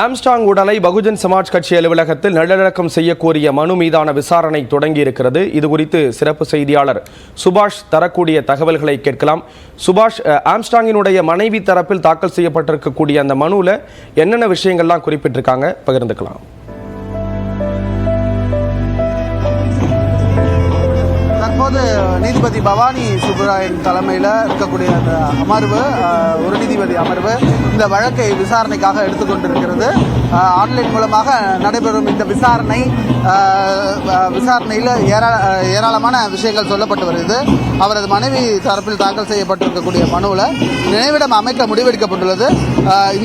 Armstrong உடலை பகுஜன் சமாஜ் கட்சி அலுவலகத்தில் நல்லடக்கம் செய்யக்கோரிய மனு மீதான விசாரணை தொடங்கியிருக்கிறது. இது குறித்து சிறப்பு செய்தியாளர் சுபாஷ் தரக்கூடிய தகவல்களை கேட்கலாம். சுபாஷ் ஆம்ஸ்டாங்கினுடைய மனைவி தரப்பில் தாக்கல் செய்யப்பட்டிருக்கக்கூடிய அந்த மனுவில் என்னென்ன விஷயங்கள்லாம் குறிப்பிட்டிருக்காங்க? பகிர்ந்துக்கலாம். வந்து நீதிபதி பவானி சுப்புராயன் தலைமையில் இருக்கக்கூடிய அந்த அமர்வு ஒரு நீதிபதி அமர்வு இந்த வழக்கை விசாரணைக்காக எடுத்துக்கொண்டிருக்கிறது. ஆன்லைன் மூலமாக நடைபெறும் இந்த விசாரணை விசாரணையில் ஏரா ஏராளமான விஷயங்கள் சொல்லப்பட்டு வருகிறது. அவரது மனைவி தரப்பில் தாக்கல் செய்யப்பட்டிருக்கக்கூடிய மனுவில் நினைவிடம் அமைக்க முடிவெடுக்கப்பட்டுள்ளது.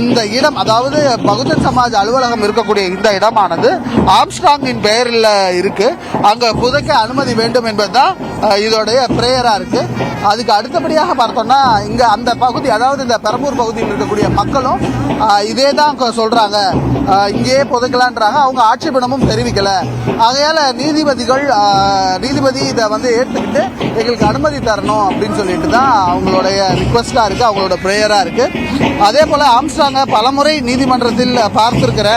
இந்த இடம் அதாவது பகுஜன் சமாஜ் அலுவலகம் இருக்கக்கூடிய இந்த இடமானது ஆம்ஸ்டாங்கின் பெயரில் இருக்குது அங்கே புதைக்க அனுமதி வேண்டும் என்பதுதான் தான் இதோடைய ப்ரேயராக இருக்குது அதுக்கு அடுத்தபடியாக பார்த்தோம்னா இங்கே அந்த பகுதி அதாவது இந்த பெரம்பூர் பகுதியில் இருக்கக்கூடிய மக்களும் இதே தான் சொல்கிறாங்க இங்கேயே புதைக்கலான்றாங்க. அவங்க ஆட்சேபணமும் தெரிவிக்கலை. ஆகையால் நீதிபதிகள் நீதிபதி இதை வந்து ஏற்றுக்கிட்டு எங்களுக்கு அனுமதி தரணும் அப்படின்னு சொல்லிட்டு தான் அவங்களுடைய ரிக்வஸ்ட்டாக இருக்குது அவங்களோட ப்ரேயராக இருக்குது அதே போல் ஆம்ஸ்டாங்க பலமுறை நீதிமன்றத்தில் பார்த்துருக்கிற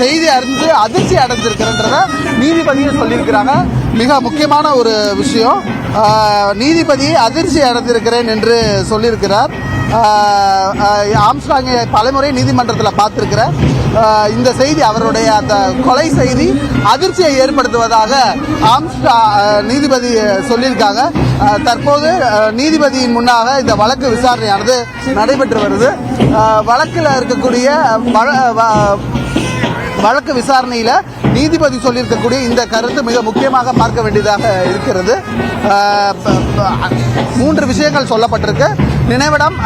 செய்தி அறிந்து அதிர்ச்சி அடைஞ்சிருக்கிறன்றத நீதிபதியும் சொல்லியிருக்கிறாங்க. மிக முக்கியமான ஒரு விஷயம். நீதிபதி அதிர்ச்சி அடைந்திருக்கிறேன் என்று சொல்லியிருக்கிறார். ஆம்ஸ்டாங்கை பலமுறை நீதிமன்றத்தில் பார்த்துருக்கிற இந்த செய்தி அவருடைய அந்த கொலை செய்தி அதிர்ச்சியை ஏற்படுத்துவதாக ஆம்ஸ்டா நீதிபதி சொல்லியிருக்காங்க. தற்போது நீதிபதியின் முன்னாக இந்த வழக்கு விசாரணையானது நடைபெற்று வருது. வழக்கில் இருக்கக்கூடிய வ- வழக்கு விசாரணையில் நீதிபதி சொல்லியிருக்கக்கூடிய இந்த கருத்து மிக முக்கியமாக பார்க்க வேண்டியதாக இருக்கிறது. மூன்று விஷயங்கள் சொல்லப்பட்டிருக்கு. நினைவிடம்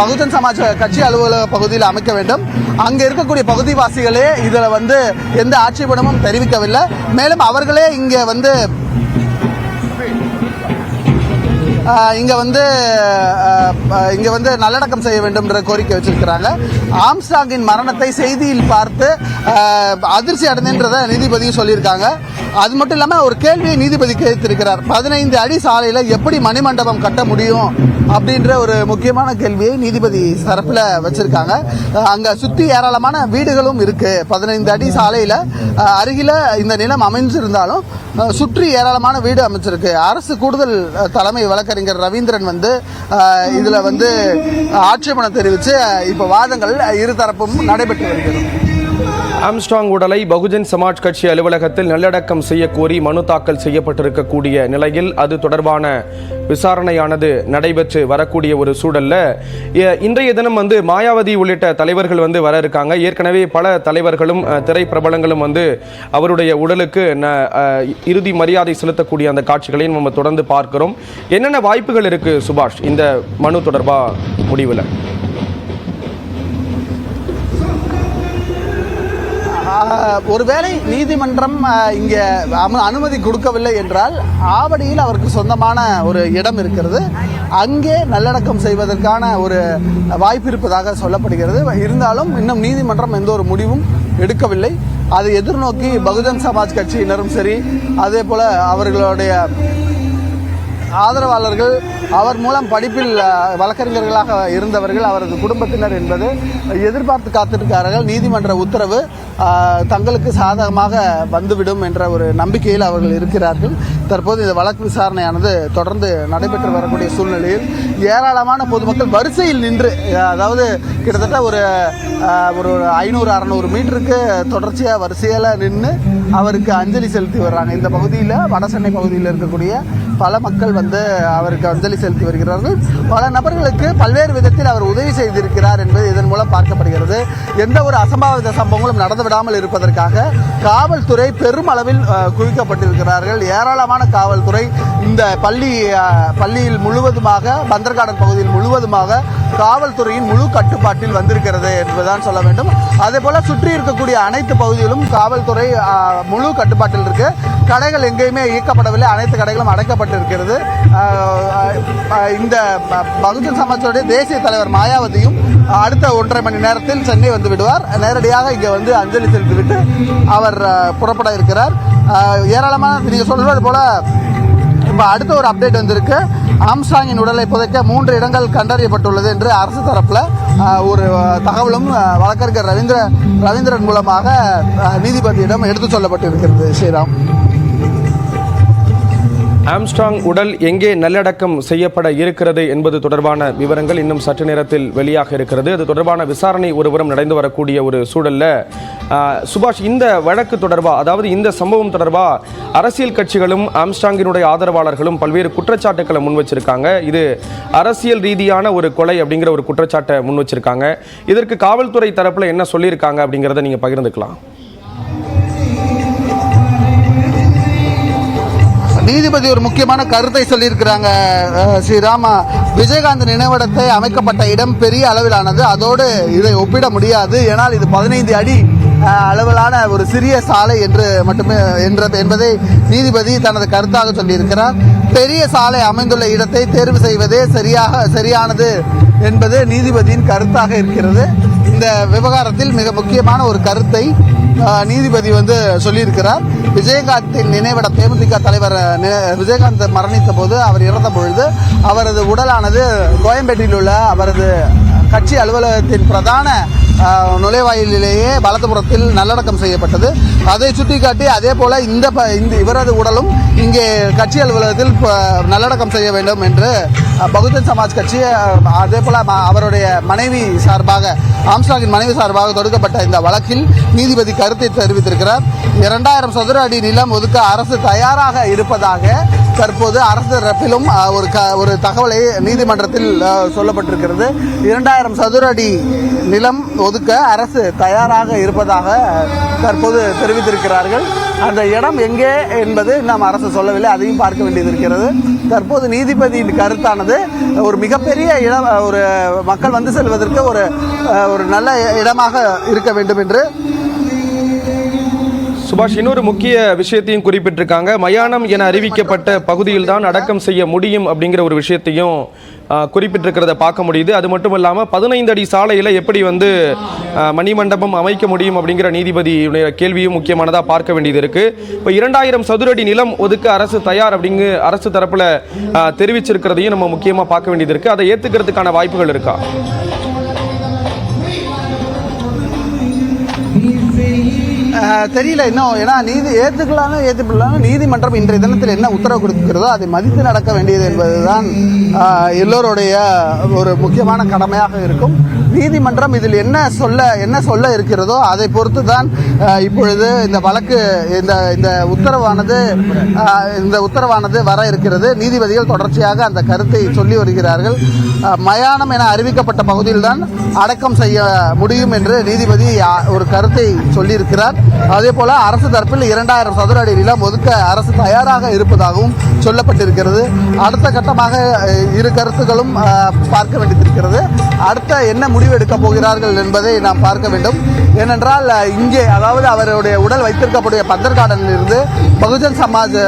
பகுஜன் சமாஜ் கட்சி அலுவலக பகுதியில் அமைக்க வேண்டும். அங்கே இருக்கக்கூடிய பகுதிவாசிகளே இதில் வந்து எந்த ஆட்சேபனமும் தெரிவிக்கவில்லை. மேலும் அவர்களே இங்கே வந்து இங்கே வந்து இங்கே வந்து நல்லடக்கம் செய்ய வேண்டும்ன்ற கோரிக்கை வச்சிருக்கிறாங்க. ஆம்ஸ்டாங்கின் மரணத்தை செய்தியில் பார்த்து அதிர்ச்சி அடைந்ததை நீதிபதியும் சொல்லியிருக்காங்க. அது மட்டும் இல்லாமல் ஒரு கேள்வியை நீதிபதி கேட்டிருக்கிறார். பதினைந்து அடி சாலையில் எப்படி மணிமண்டபம் கட்ட முடியும் அப்படின்ற ஒரு முக்கியமான கேள்வியை நீதிபதி தரப்பில் வச்சுருக்காங்க. அங்கே சுற்றி ஏராளமான வீடுகளும் இருக்குது பதினைந்து அடி சாலையில் அருகில் இந்த நிலம் அமைஞ்சிருந்தாலும் சுற்றி ஏராளமான வீடு அமைச்சிருக்கு அரசு கூடுதல் தலைமை வழக்கறி வழக்கறிஞர் ரவீந்திரன் வந்து இதில் வந்து ஆட்சேபனை தெரிவித்து இப்போ வாதங்கள் இருதரப்பும் நடைபெற்று வருகிறது. ஆம்ஸ்டாங் உடலை பகுஜன் சமாஜ் கட்சி அலுவலகத்தில் நல்லடக்கம் செய்யக்கோரி மனு தாக்கல் செய்யப்பட்டிருக்கக்கூடிய நிலையில் அது தொடர்பான விசாரணையானது நடைபெற்று வரக்கூடிய ஒரு சூழல்ல இன்றைய தினம் வந்து மாயாவதி உள்ளிட்ட தலைவர்கள் வந்து வர இருக்காங்க. ஏற்கனவே பல தலைவர்களும் திரைப்பிரபலங்களும் வந்து அவருடைய உடலுக்கு ந- இறுதி மரியாதை செலுத்தக்கூடிய அந்த காட்சிகளையும் நம்ம தொடர்ந்து பார்க்கிறோம். என்னென்ன வாய்ப்புகள் இருக்கு சுபாஷ் இந்த மனு தொடர்பாக முடிவில்? ஒருவேளை நீதிமன்றம் இங்கே அனுமதி கொடுக்கவில்லை என்றால் ஆவடியில் அவருக்கு சொந்தமான ஒரு இடம் இருக்கிறது. அங்கே நல்லடக்கம் செய்வதற்கான ஒரு வாய்ப்பு இருப்பதாக சொல்லப்படுகிறது. இருந்தாலும் இன்னும் நீதிமன்றம் எந்த ஒரு முடிவும் எடுக்கவில்லை. அதை எதிர்நோக்கி பகுஜன் சமாஜ் கட்சியினரும் சரி அதே போல் அவர்களுடைய ஆதரவாளர்கள் அவர் மூலம் படிப்பில் வழக்கறிஞர்களாக இருந்தவர்கள் அவரது குடும்பத்தினர் என்பது எதிர்பார்த்து காத்திருக்கிறார்கள். நீதிமன்ற உத்தரவு தங்களுக்கு சாதகமாக வந்துவிடும் என்ற ஒரு நம்பிக்கையில் அவர்கள் இருக்கிறார்கள். தற்போது இந்த வழக்கு விசாரணையானது தொடர்ந்து நடைபெற்று வரக்கூடிய சூழ்நிலையில் ஏராளமான பொதுமக்கள் வரிசையில் நின்று அதாவது கிட்டத்தட்ட ஒரு ஒரு ஐநூறு அறநூறு மீட்டருக்கு தொடர்ச்சியாக வரிசையில் நின்று அவருக்கு அஞ்சலி செலுத்தி வர்றாங்க. இந்த பகுதியில் வட சென்னை பகுதியில் இருக்கக்கூடிய பல மக்கள் வந்து அவருக்கு அஞ்சலி செலுத்தி வருகிறார்கள். பல நபர்களுக்கு பல்வேறு விதத்தில் அவர் உதவி செய்திருக்கிறார் என்பது இதன் மூலம் பார்க்கப்படுகிறது. எந்த ஒரு அசம்பாவித சம்பவங்களும் நடந்து விடாமல் இருப்பதற்காக காவல்துறை பெரும் அளவில் குவிக்கப்பட்டிருக்கிறார்கள். ஏராளமான காவல்துறை இந்த பள்ளி பள்ளியில் முழுவதுமாக பந்தர்கார்டன் பகுதியில் முழுவதுமாக காவல்துறையின் முழு கட்டுப்பாட்டில் வந்திருக்கிறது என்பதுதான் சொல்ல வேண்டும். அதே போல சுற்றி இருக்கக்கூடிய அனைத்து பகுதியிலும் காவல்துறை முழு கட்டுப்பாட்டில் இருக்கு. கடைகள் எங்கேயுமே இயக்கப்படவில்லை. அனைத்து கடைகளும் அடைக்கப்பட்டு இருக்கிறது. இந்த ப- பகுஜன் சமாஜோடைய தேசிய தலைவர் மாயாவதியும் அடுத்த ஒன்றரை மணி நேரத்தில் சென்னை வந்து விடுவார். நேரடியாக இங்கே வந்து அஞ்சலி செலுத்திவிட்டு அவர் புறப்பட இருக்கிறார். ஏராளமான நீங்கள் சொல்றது போல இப்போ அடுத்த ஒரு அப்டேட் வந்திருக்கு. ஆம்சாங்கின் உடலை புதைக்க மூன்று இடங்கள் கண்டறியப்பட்டுள்ளது என்று அரசு தரப்பில் ஒரு தகவலும் வழக்கறிஞர் ரவீந்திர ரவீந்திரன் மூலமாக நீதிபதியிடம் நீதிபதியிடம் எடுத்து சொல்லப்பட்டிருக்கிறது. ஸ்ரீராம். ஆம்ஸ்ட்ராங் உடல் எங்கே நல்லடக்கம் செய்யப்பட இருக்கிறது என்பது தொடர்பான விவரங்கள் இன்னும் சற்று நேரத்தில் வெளியாக இருக்கிறது. அது தொடர்பான விசாரணை ஒருவரும் நடந்து வரக்கூடிய ஒரு சூழல்ல சுபாஷ் இந்த வழக்கு தொடர்பாக அதாவது இந்த சம்பவம் தொடர்பாக அரசியல் கட்சிகளும் ஆம்ஸ்டாங்கினுடைய ஆதரவாளர்களும் பல்வேறு குற்றச்சாட்டுக்களை முன் வச்சிருக்காங்க. இது அரசியல் ரீதியான ஒரு கொலை அப்படிங்கிற ஒரு குற்றச்சாட்டை முன் வச்சிருக்காங்க. இதற்கு காவல்துறை தரப்பில் என்ன சொல்லியிருக்காங்க அப்படிங்கிறத நீங்கள் பகிர்ந்துக்கலாம். நீதிபதி ஒரு முக்கியமான கருத்தை சொல்லியிருக்கிறாங்க ஸ்ரீராமா விஜயகாந்த் நினைவிடத்தை அமைக்கப்பட்ட இடம் பெரிய அளவிலானது. அதோடு இதை ஒப்பிட முடியாது. ஏனால் இது பதினைந்து அடி அளவிலான ஒரு சிறிய சாலை என்று மட்டுமே என்ற என்பதை நீதிபதி தனது கருத்தாக சொல்லியிருக்கிறார். பெரிய சாலை அமைந்துள்ள இடத்தை தேர்வு செய்வதே சரியாக சரியானது என்பது நீதிபதியின் கருத்தாக இருக்கிறது. இந்த விவகாரத்தில் மிக முக்கியமான ஒரு கருத்தை நீதிபதி வந்து சொல்லியிருக்கிறார். விஜயகாந்தின் நினைவிட தேமுதிக தலைவர் விஜயகாந்த் மரணித்த போது அவர் இறந்த பொழுது அவரது உடலானது கோயம்பேட்டில் உள்ள அவரது கட்சி அலுவலகத்தின் பிரதான நுழைவாயிலேயே வலது வலதுபுறத்தில் நல்லடக்கம் செய்யப்பட்டது. அதை சுட்டிக்காட்டி அதே போல இந்த ப- இந்த இவரது உடலும் இங்கே கட்சி அலுவலகத்தில் நல்லடக்கம் செய்ய வேண்டும் என்று பகுஜன் சமாஜ் கட்சி அதே போல அவருடைய மனைவி சார்பாக ஆம்ஸ்டாங்கின் மனைவி சார்பாக தொடுக்கப்பட்ட இந்த வழக்கில் நீதிபதி கருத்தை தெரிவித்திருக்கிறார். இரண்டாயிரம் சதுர அடி நிலம் ஒதுக்க அரசு தயாராக இருப்பதாக தற்போது அரசு தரப்பிலும் ஒரு க ஒரு தகவலை நீதிமன்றத்தில் சொல்லப்பட்டிருக்கிறது. இரண்டாயிரம் சதுர அடி நிலம் ஒதுக்க அரசு தயாராக இருப்பதாக தற்போது தெரிவித்திருக்கிறார்கள். அந்த இடம் எங்கே என்பது நாம் அரசு சொல்லவில்லை அதையும் பார்க்க வேண்டியது இருக்கிறது. தற்போது நீதிபதியின் கருத்தானது ஒரு மிகப்பெரிய இடம் ஒரு மக்கள் வந்து செல்வதற்கு ஒரு ஒரு நல்ல இடமாக இருக்க வேண்டும் என்று சுபாஷ் இன்னொரு முக்கிய விஷயத்தையும் குறிப்பிட்டிருக்காங்க. மயானம் என அறிவிக்கப்பட்ட பகுதியில் தான் அடக்கம் செய்ய முடியும் அப்படிங்கிற ஒரு விஷயத்தையும் குறிப்பிட்டிருக்கிறத பார்க்க முடியுது. அது மட்டும் இல்லாமல் பதினைந்து அடி சாலையில் எப்படி வந்து மணிமண்டபம் அமைக்க முடியும் அப்படிங்கிற நீதிபதியுடைய கேள்வியும் முக்கியமானதாக பார்க்க வேண்டியது இருக்குது இப்போ இரண்டாயிரம் சதுரடி நிலம் ஒதுக்க அரசு தயார் அப்படிங்கு அரசு தரப்பில் தெரிவிச்சிருக்கிறதையும் நம்ம முக்கியமாக பார்க்க வேண்டியது இருக்குது அதை ஏற்றுக்கிறதுக்கான வாய்ப்புகள் இருக்கா? தெரியல இன்னும். ஏன்னா நீதி ஏற்றுக்கலாம்னு ஏற்றுக்கலாம்னு நீதிமன்றம் இன்றைய தினத்தில் என்ன உத்தரவு கொடுக்கிறதோ அதை மதித்து நடக்க வேண்டியது என்பதுதான் எல்லோருடைய ஒரு முக்கியமான கடமையாக இருக்கும். நீதிமன்றம் இதில் என்ன சொல்ல என்ன சொல்ல இருக்கிறதோ அதை பொறுத்து தான் இப்பொழுது இந்த வழக்கு இந்த இந்த உத்தரவானது இந்த உத்தரவானது வர இருக்கிறது. நீதிபதிகள் தொடர்ச்சியாக அந்த கருத்தை சொல்லி வருகிறார்கள். மயானம் என அறிவிக்கப்பட்ட பகுதியில்தான் அடக்கம் செய்ய முடியும் என்று நீதிபதி ஒரு கருத்தை சொல்லியிருக்கிறார். அதே போல அரசு தரப்பில் இரண்டாயிரம் சதுர அடி நிலம் ஒதுக்க அரசு தயாராக இருப்பதாகவும் சொல்லப்பட்டிருக்கிறது. அடுத்த கட்டமாக இரு கருத்துக்களும் பார்க்க வேண்டியிருக்கிறது. அடுத்த என்ன முடிவெடுக்க போகிறார்கள் என்பதை நாம் பார்க்க வேண்டும். ஏனென்றால் இங்கே அதாவது அவருடைய உடல் வைத்திருக்கக்கூடிய பந்தர்கார்டனில் இருந்து பகுஜன் சமாஜ்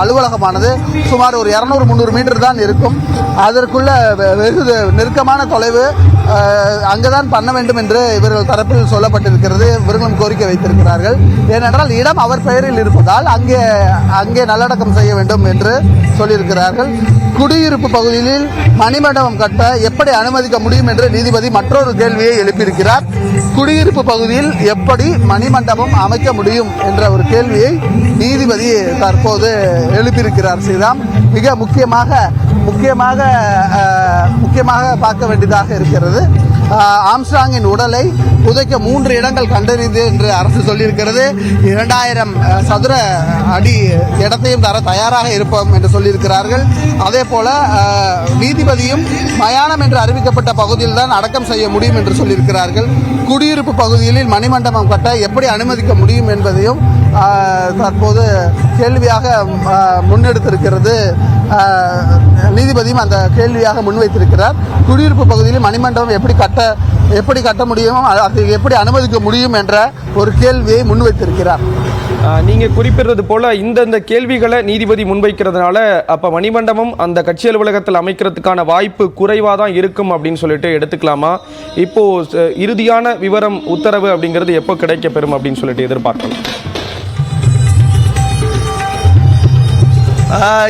அலுவலகமானது சுமார் ஒரு இரநூறு முந்நூறு மீட்டர் தான் இருக்கும். அதற்குள்ள வெகு நெருக்கமான தொலைவு அங்குதான் பண்ண வேண்டும் என்று இவர்கள் தரப்பில் சொல்லப்பட்டிருக்கிறது இவர்களும் கோரிக்கை வைத்திருக்கிறார்கள். ஏனென்றால் இடம் அவர் பெயரில் இருப்பதால் அங்கே அங்கே நல்லடக்கம் செய்ய வேண்டும் என்று சொல்லியிருக்கிறார்கள். குடியிருப்பு பகுதியில் மணிமண்டபம் கட்ட எப்படி அனுமதிக்க முடியும் என்று நீதிபதி மற்றொரு கேள்வியை எழுப்பியிருக்கிறார். குடியிருப்பு பகுதியில் எப்படி மணிமண்டபம் அமைக்க முடியும் என்ற ஒரு கேள்வியை நீதிபதி தற்போது எழுப்பியிருக்கிறார். ஸ்ரீராம் மிக முக்கியமாக முக்கியமாக முக்கியமாக பார்க்க வேண்டியதாக இருக்கிறது. ஆம்ஸ்டாங்கின் உடலை புதைக்க மூன்று இடங்கள் கண்டறிந்து என்று அரசு சொல்லியிருக்கிறது. இரண்டாயிரம் சதுர அடி இடத்தையும் தர தயாராக இருப்போம் என்று சொல்லியிருக்கிறார்கள். அதே போல நீதிபதியும் மயானம் என்று அறிவிக்கப்பட்ட பகுதியில் தான் அடக்கம் செய்ய முடியும் என்று சொல்லியிருக்கிறார்கள். குடியிருப்பு பகுதிகளில் மணிமண்டபம் கட்ட எப்படி அனுமதிக்க முடியும் என்பதையும் தற்போது கேள்வியாக முன்னெடுத்திருக்கிறது. நீதிபதியும் அந்த கேள்வியாக முன்வைத்திருக்கிறார். குடியிருப்பு பகுதியில் மணிமண்டபம் எப்படி கட்ட எப்படி கட்ட முடியும் அது எப்படி அனுமதிக்க முடியும் என்ற ஒரு கேள்வியை முன்வைத்திருக்கிறார். நீங்கள் குறிப்பிடுறது போல இந்தந்த கேள்விகளை நீதிபதி முன்வைக்கிறதுனால அப்போ மணிமண்டபம் அந்த கட்சி அலுவலகத்தில் அமைக்கிறதுக்கான வாய்ப்பு குறைவாக தான் இருக்கும் அப்படின்னு சொல்லிட்டு எடுத்துக்கலாமா? இப்போது இறுதியான விவரம் உத்தரவு அப்படிங்கிறது எப்போ கிடைக்கப்பெறும் அப்படின்னு சொல்லிட்டு எதிர்பார்க்கலாம்.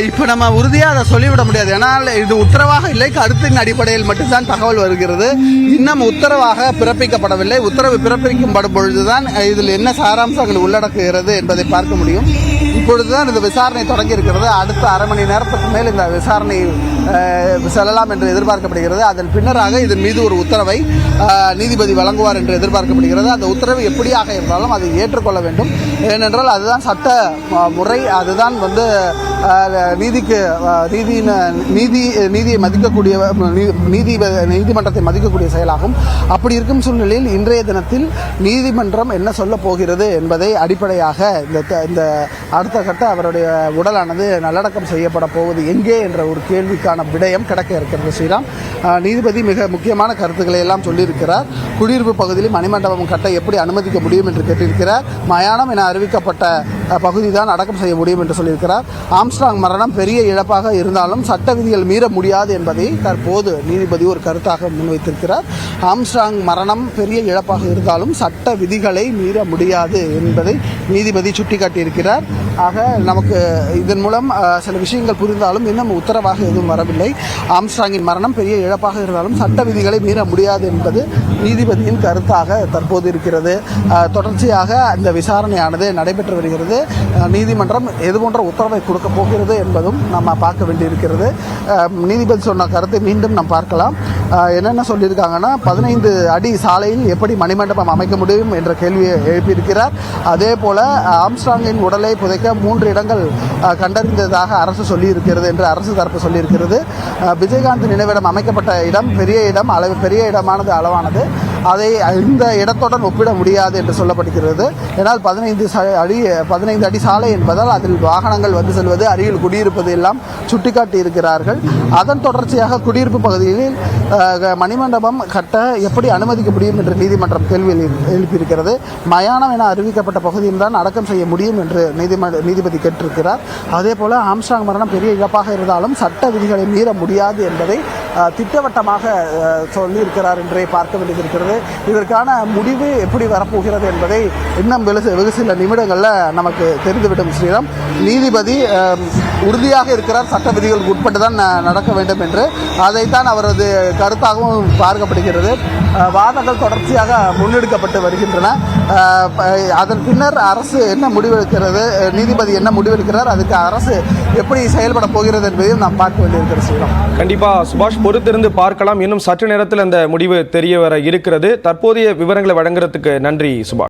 இப்போ நம்ம உறுதியாக அதை சொல்லிவிட முடியாது. ஏன்னால் இது உத்தரவாக இல்லை. கருத்தின் அடிப்படையில் மட்டும்தான் தகவல் வருகிறது. இன்னும் உத்தரவாக பிறப்பிக்கப்படவில்லை. உத்தரவு பிறப்பிக்கப்படும் பொழுதுதான் இதில் என்ன சாராம்சங்கள் உள்ளடக்குகிறது என்பதை பார்க்க முடியும். இப்பொழுதுதான் இந்த விசாரணை தொடங்கி இருக்கிறது அடுத்த அரை மணி நேரத்துக்கு மேல் இந்த விசாரணை செல்லலாம் என்று எதிர்பார்க்கப்படுகிறது. அதன் பின்னராக இதன் மீது ஒரு உத்தரவை நீதிபதி வழங்குவார் என்று எதிர்பார்க்கப்படுகிறது. அந்த உத்தரவு எப்படியாக இருந்தாலும் அதை ஏற்றுக்கொள்ள வேண்டும். ஏனென்றால் அதுதான் சட்ட முறை அதுதான் வந்து நீதிக்கு நீதியின் நீதி நீதியை மதிக்கக்கூடிய நீதி நீதிமன்றத்தை மதிக்கக்கூடிய செயலாகும். அப்படி இருக்கும் சூழ்நிலையில் இன்றைய தினத்தில் நீதிமன்றம் என்ன சொல்ல போகிறது என்பதை அடிப்படையாக இந்த த- இந்த அடுத்த கட்ட அவருடைய உடலானது நல்லடக்கம் செய்யப்பட போவது எங்கே என்ற ஒரு கேள்விக்கான விடயம் கிடக்க இருக்கிறது ஸ்ரீராம். நீதிபதி மிக முக்கியமான கருத்துக்களை எல்லாம் சொல்லியிருக்கிறார். குடியிருப்பு பகுதியில் மணிமண்டபம் கட்ட எப்படி அனுமதிக்க முடியும் என்று கேட்டிருக்கிறார். மயானம் என அறிவிக்கப்பட்ட பகுதி தான் அடக்கம் செய்ய முடியும் என்று சொல்லியிருக்கிறார். ஆம்ஸ்ட்ராங் மரணம் பெரிய இழப்பாக இருந்தாலும் சட்ட விதிகள் மீற முடியாது என்பதை தற்போது நீதிபதி ஒரு கருத்தாக முன்வைத்திருக்கிறார். ஆம்ஸ்ட்ராங் மரணம் பெரிய இழப்பாக இருந்தாலும் சட்ட விதிகளை மீற முடியாது என்பதை நீதிபதி சுட்டிக்காட்டியிருக்கிறார். ஆக நமக்கு இதன் மூலம் சில விஷயங்கள் புரிந்தாலும் இன்னும் உத்தரவாக எதுவும் வரவில்லை ஆம்ஸ்ட்ராங்கின் மரணம் பெரிய இழப்பாக இருந்தாலும் சட்ட விதிகளை மீற முடியாது என்பது நீதிபதியின் கருத்தாக தற்போது இருக்கிறது. தொடர்ச்சியாக இந்த விசாரணையானது நடைபெற்று வருகிறது. நீதிமன்றம் எது போன்ற உத்தரவை கொடுக்க போகிறது என்பதும் நம்ம பார்க்க வேண்டியிருக்கிறது. நீதிபதி சொன்ன கருத்தை மீண்டும் நாம் பார்க்கலாம். என்னென்ன சொல்லியிருக்காங்கன்னா பதினைந்து அடி சாலையில் எப்படி மணிமண்டபம் அமைக்க முடியும் என்ற கேள்வியை எழுப்பியிருக்கிறார். அதே போல ஆம்ஸ்டாங்கின் உடலை புதைக்க மூன்று இடங்கள் கண்டறிந்ததாக அரசு சொல்லியிருக்கிறது என்று அரசு தரப்பு சொல்லியிருக்கிறது. விஜயகாந்த் நினைவிடம் அமைக்கப்பட்ட இடம் பெரிய இடம் அளவு பெரிய இடமானது அளவானது. அதை இந்த இடத்துடன் ஒப்பிட முடியாது என்று சொல்லப்படுகிறது ஏன்னால் பதினைந்து அடி பதினைந்து அடி சாலை என்பதால் அதில் வாகனங்கள் வந்து செல்வது அருகில் குடியிருப்பது எல்லாம் சுட்டிக்காட்டி இருக்கிறார்கள். அதன் தொடர்ச்சியாக குடியிருப்பு பகுதியில் மணிமண்டபம் கட்ட எப்படி அனுமதிக்க முடியும் என்று நீதிமன்றம் கேள்வி எழு- எழுப்பியிருக்கிறது. மயானம் என அறிவிக்கப்பட்ட பகுதியில் தான் அடக்கம் செய்ய முடியும் என்று நீதிமன்ற நீதிபதி கேட்டிருக்கிறார். அதே போல ஆம்ஸ்டாங் மரணம் பெரிய இழப்பாக இருந்தாலும் சட்ட விதிகளை மீற முடியாது என்பதை திட்டவட்டமாக சொல்லியிருக்கிறார் என்றே பார்க்க வேண்டியிருக்கிறது இதற்கான முடிவு எப்படி வரப்போகிறது என்பதை இன்னும் வெகு வெகு சில நிமிடங்களில் நமக்கு தெரிந்துவிடும் ஸ்ரீராம். நீதிபதி உறுதியாக இருக்கிறார். சட்ட விதிகளுக்கு உட்பட்டு தான் நடக்க வேண்டும் என்று. அதைத்தான் அவரது கருத்தாகவும் பார்க்கப்படுகிறது. வாதங்கள் தொடர்ச்சியாக முன்னெடுக்கப்பட்டு வருகின்றன. அதன் பின்னர் அரசு என்ன முடிவெடுக்கிறது நீதிபதி என்ன முடிவெடுக்கிறார் அதுக்கு அரசு எப்படி செயல்பட போகிறது என்பதையும் நாம் பார்க்க வேண்டியிருக்கிறது ஸ்ரீராம். கண்டிப்பாக சுபாஷ் பொறுத்திருந்து பார்க்கலாம். இன்னும் சற்று நேரத்தில் அந்த முடிவு தெரிய வர இருக்கிறது. தற்போதைய விவரங்களை வழங்குறதுக்கு நன்றி சுபா